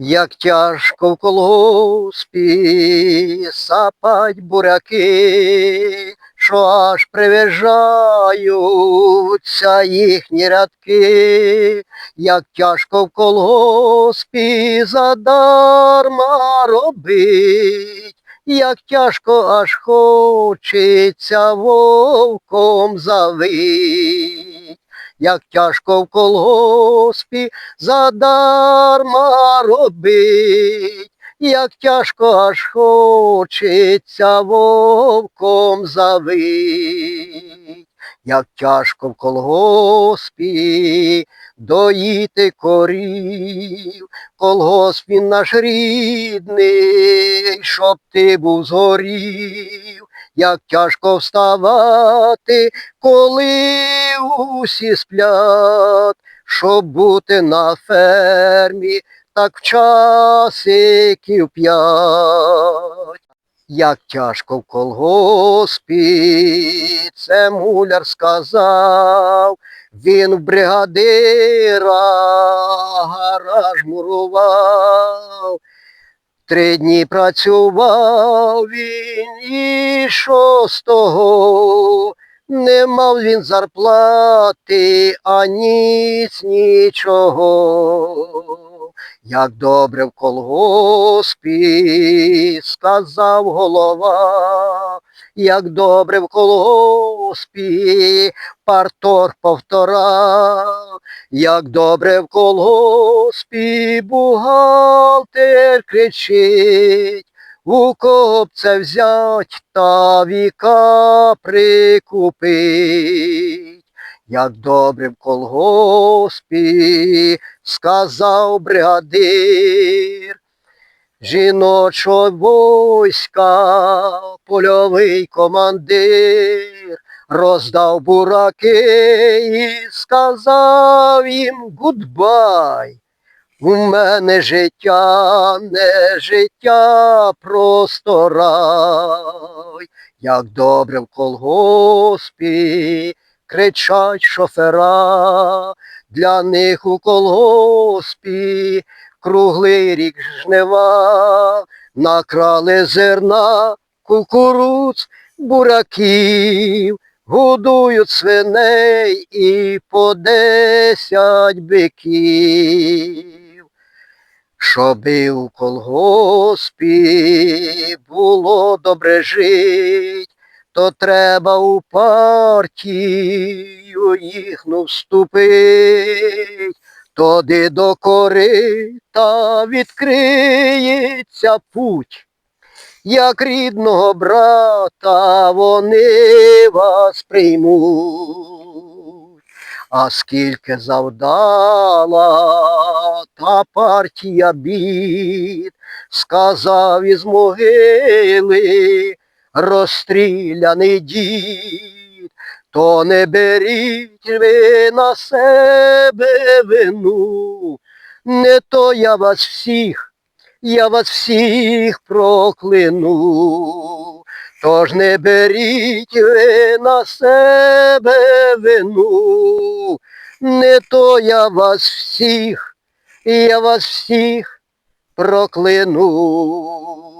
Як тяжко в колгоспі сапать буряки, що аж привіжаються їхні рядки, як тяжко в колгоспі задарма робить, як тяжко аж хочеться вовком завить, як тяжко в колгоспі задарма робить, як тяжко аж хочеться вовком завить, як тяжко в колгоспі доїти корів, колгосп він наш рідний, щоб ти був згорів, як тяжко вставати, коли усі сплять, щоб бути на фермі, так в часиків п'ять. Як тяжко в колгоспі, це муляр сказав, він в бригадира гараж мурував. Три дні працював він і шостого не мав він зарплати, а ніц нічого. Як добре в колгоспі, сказав голова, як добре в колгоспі, партор повторав, як добре в колгоспі, бухгалтер кричить, у це взять та віка прикупить. Як добре в колгоспі, сказав бригадир, жіночого войська, польовий командир, роздав бураки сказав їм гудбай. У мене життя, не життя, просто рай, як добре в колгоспі, кричать шофера, для них у колгоспі круглий рік жнива, накрали зерна, кукуруц, бураків, годують свиней і по десять биків. Щоби у колгоспі було добре жить, то треба у партію їхну вступить, тоді до корита відкриється путь. Як рідного брата вони вас приймуть. А скільки завдала та партія бід, сказав із могили розстріляний дід, то не беріть ви на себе вину, не то я вас всіх, я вас всіх прокляну. Тож не беріть ви на себе вину, не то я вас всіх, я вас всіх прокляну.